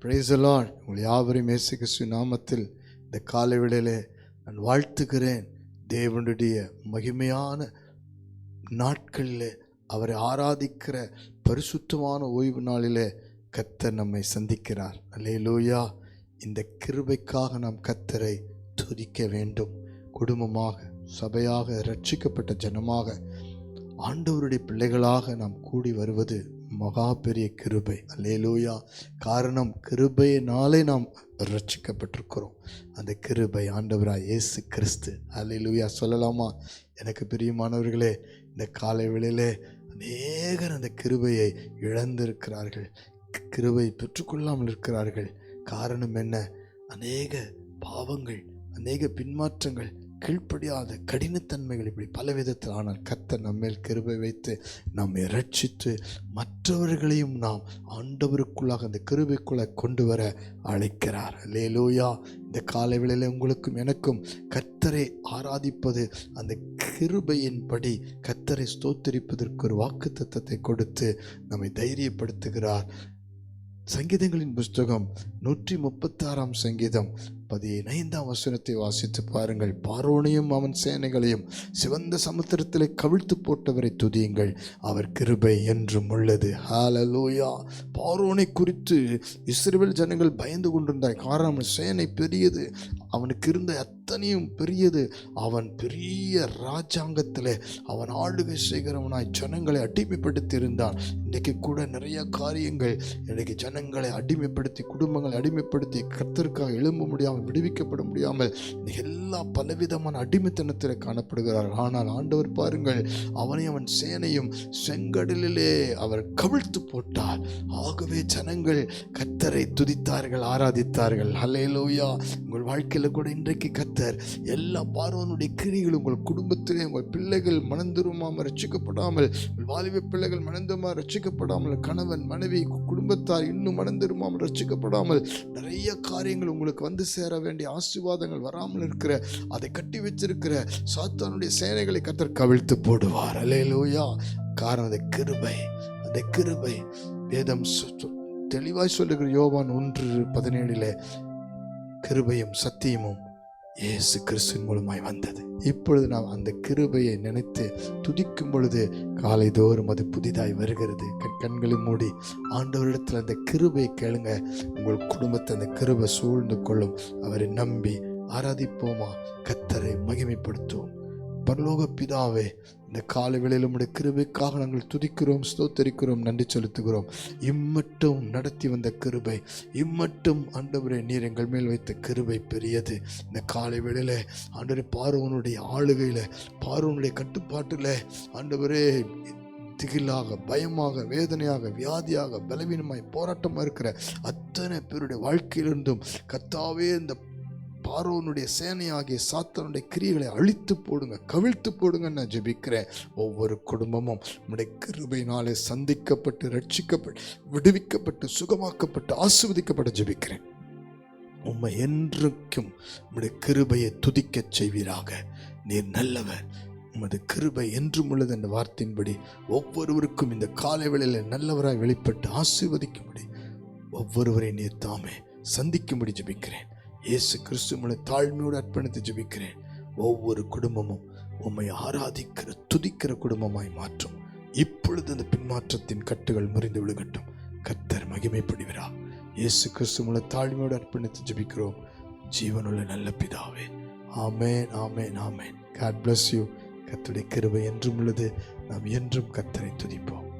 பிரைசலான் உங்கள் யாவரையும் இயேசு கிறிஸ்து நாமத்தில் இந்த காலை வேளையிலே நான் வாழ்த்துகிறேன். தேவனுடைய மகிமையான நாட்களிலே அவரை ஆராதிக்கிற பரிசுத்தமான ஓய்வு நாளிலே கத்தர் நம்மை சந்திக்கிறார். அல்லேலூயா இந்த கிருபைக்காக நாம் கத்தரை துதிக்க வேண்டும். குடும்பமாக சபையாக ரட்சிக்கப்பட்ட ஜனமாக ஆண்டவருடைய பிள்ளைகளாக நாம் கூடி வருவது மகா பெரிய கிருபை. அல்லேலூயா. காரணம் கிருபையினாலே நாம் ரட்சிக்கப்பட்டிருக்கிறோம் அந்த கிருபை ஆண்டவராய் இயேசு கிறிஸ்து அல்லேலூயா. சொல்லலாமா? எனக்கு பிரியமானவர்களே இந்த காலை வேளையிலே அநேகர் அந்த கிருபையை இழந்திருக்கிறார்கள். கிருபை பெற்றுக்கொள்ளாமல் இருக்கிறார்கள். காரணம் என்ன? அநேக பாவங்கள் அநேக பின்மாற்றங்கள் கீழ்ப்படியாத கடினத்தன்மைகள் இப்படி பல விதத்தில் ஆனால் கர்த்தர் நம்மேல் கிருபை வைத்து நம்மை ரட்சித்து மற்றவர்களையும் நாம் ஆண்டவருக்குள்ளாக அந்த கிருபைக்குள்ளே கொண்டு வர அழைக்கிறார். லேலோயா இந்த காலை வேளையில் உங்களுக்கும் எனக்கும் கத்தரை ஆராதிப்பது அந்த கிருபையின்படி கத்தரை ஸ்தோத்தரிப்பதற்கு ஒரு வாக்கு தத்தத்தை கொடுத்து நம்மை தைரியப்படுத்துகிறார். சங்கீதங்களின் புஸ்தகம் நூற்றி முப்பத்தாறாம் சங்கீதம் பதினைந்தாம் வசனத்தை வாசித்து பாருங்கள். பார்வோனையும் அவன் சேனைகளையும் சிவந்த சமுத்திரத்திலே கவிழ்த்து போட்டவரை துதியுங்கள். அவர் கிருபை என்றும் உள்ளது. ஹாலலூயா பார்வோனை குறித்து இஸ்ரேல் ஜனங்கள் பயந்து கொண்டிருந்தார் காரணம் அவன் சேனை பெரியது. அவனுக்கு இருந்த அத்தனையும் பெரியது. அவன் பெரிய ராஜாங்கத்தில் அவன் ஆளுகை செய்கிறவனாய் ஜனங்களை அடிமைப்படுத்தி இருந்தான் இன்றைக்கு கூட நிறைய காரியங்கள் இன்றைக்கு ஜனங்களை அடிமைப்படுத்தி குடும்பங்களை அடிமைப்படுத்தி கர்த்தருக்காக எழும்ப முடியாமல் விடுவிக்கப்பட முடியாமல் எல்லா பலவிதமான அடிமைத்தனத்தில் காணப்படுகிறார். ஆனால் ஆண்டவர் பாருங்கள் அவனை அவன் சேனையும் செங்கடலிலே அவர் கவிழ்த்து போட்டார். ஆகவே ஜனங்கள் கத்தரை துதித்தார்கள் ஆராதித்தார்கள். ஹல்லேலூயா உங்கள் வாழ்க்கையில் கூட இன்றைக்கு கத்தர் எல்லா பார்வனுடைய கிரிகளும் உங்கள் குடும்பத்திலே உங்கள் பிள்ளைகள் மனந்திருமாமல் ரட்சிக்கப்படாமல் உங்கள் வாலிப பிள்ளைகள் மணந்துமா ரட்சிக்கப்படாமல் கணவன் மனைவி குடும்பத்தார் இன்னும் மனந்திருமாமல் ரட்சிக்கப்படாமல் நிறைய காரியங்கள் உங்களுக்கு வந்து சேர வேண்டிய ஆசீர்வாதங்கள் வராமல் இருக்கிற அதை கட்டி வச்சிருக்கிற சாத்தானுடைய சேனைகளை கத்தர் கவிழ்த்து போடுவார். அலேலூயா காரணம் அந்த கிருபை அந்த கிருபை. வேதம் சொ- தெளிவாய் சொல்லுகிற யோவான் ஒன்று பதினேழில் கிருபையும் சத்தியமும் இயேசு கிறிஸ்துவின் மூலமாய் வந்தது. இப்பொழுது நாம் அந்த கிருபையை நினைத்து துதிக்கும் பொழுது காலை தோறும் அது புதிதாய் வருகிறது. கண்களை மூடி ஆண்டவரிடத்தில் அந்த கிருபையை கேளுங்க. உங்கள் குடும்பத்தை அந்த கிருபை சூழ்ந்து கொள்ளும். அவரை நம்பி ஆராதிப்போமா? கத்தரை மகிமைப்படுத்துவோம். பரலோக பிதாவே இந்த காலை வேளையில் உம்முடைய கிருபைக்காக நாங்கள் துதிக்கிறோம் ஸ்தோத்தரிக்கிறோம் நன்றி செலுத்துகிறோம். இம்மட்டும் நடத்தி வந்த கிருபை இம்மட்டும் ஆண்டவரே நீர் எங்கள் மேல் வைத்த கிருபை பெரியது. இந்த காலை வேளையில் ஆண்டவரே பார்வனுடைய ஆளுகையில் பார்வனுடைய கட்டுப்பாட்டில் ஆண்டவரே திகிலாக பயமாக வேதனையாக வியாதியாக பலவீனமாய் போராட்டமாக இருக்கிற அத்தனை பேருடைய வாழ்க்கையிலிருந்தும் கத்தாவே இந்த பார்வோனுடைய சேனையாகிய சாத்தனுடைய கிரியைகளை அழித்து போடுங்க கவிழ்த்து போடுங்க நான் ஜெபிக்கிறேன். ஒவ்வொரு குடும்பமும் உடைய கிருபையினாலே சந்திக்கப்பட்டு ரட்சிக்கப்பட்டு விடுவிக்கப்பட்டு சுகமாக்கப்பட்டு ஆசிர்வதிக்கப்பட்டு ஜெபிக்கிறேன். உம்மை என்றைக்கும் உடைய கிருபையை துதிக்கச் செய்வீராக. நீர் நல்லவர். உமது கிருபை என்றும் உள்ளது என்ற வார்த்தையின்படி ஒவ்வொருவருக்கும் இந்த காலை வேளையில் நல்லவராய் வெளிப்பட்டு ஆசீர்வதிக்கும்படி ஒவ்வொருவரை நீர் தாமே சந்திக்கும்படி ஜெபிக்கிறேன். இயேசு கிறிஸ்து உங்களை தாழ்மையோடு அர்ப்பணித்து ஜெபிக்கிறேன். ஒவ்வொரு குடும்பமும் உம்மை ஆராதிக்கிற துதிக்கிற குடும்பமாய் மாற்றும். இப்பொழுது அந்த பின்மாற்றத்தின் கட்டுகள் முறிந்து விழுகட்டும். கத்தர் மகிமைப்படுகிறா இயேசு கிறிஸ்து உங்களை தாழ்மையோடு அர்ப்பணித்து ஜெபிக்கிறோம். ஜீவனுள்ள நல்ல பிதாவே. Amen amen amen. God bless you கத்துடைய கிருவை என்றும் உள்ளது. நாம் என்றும் கத்தரை துதிப்போம்.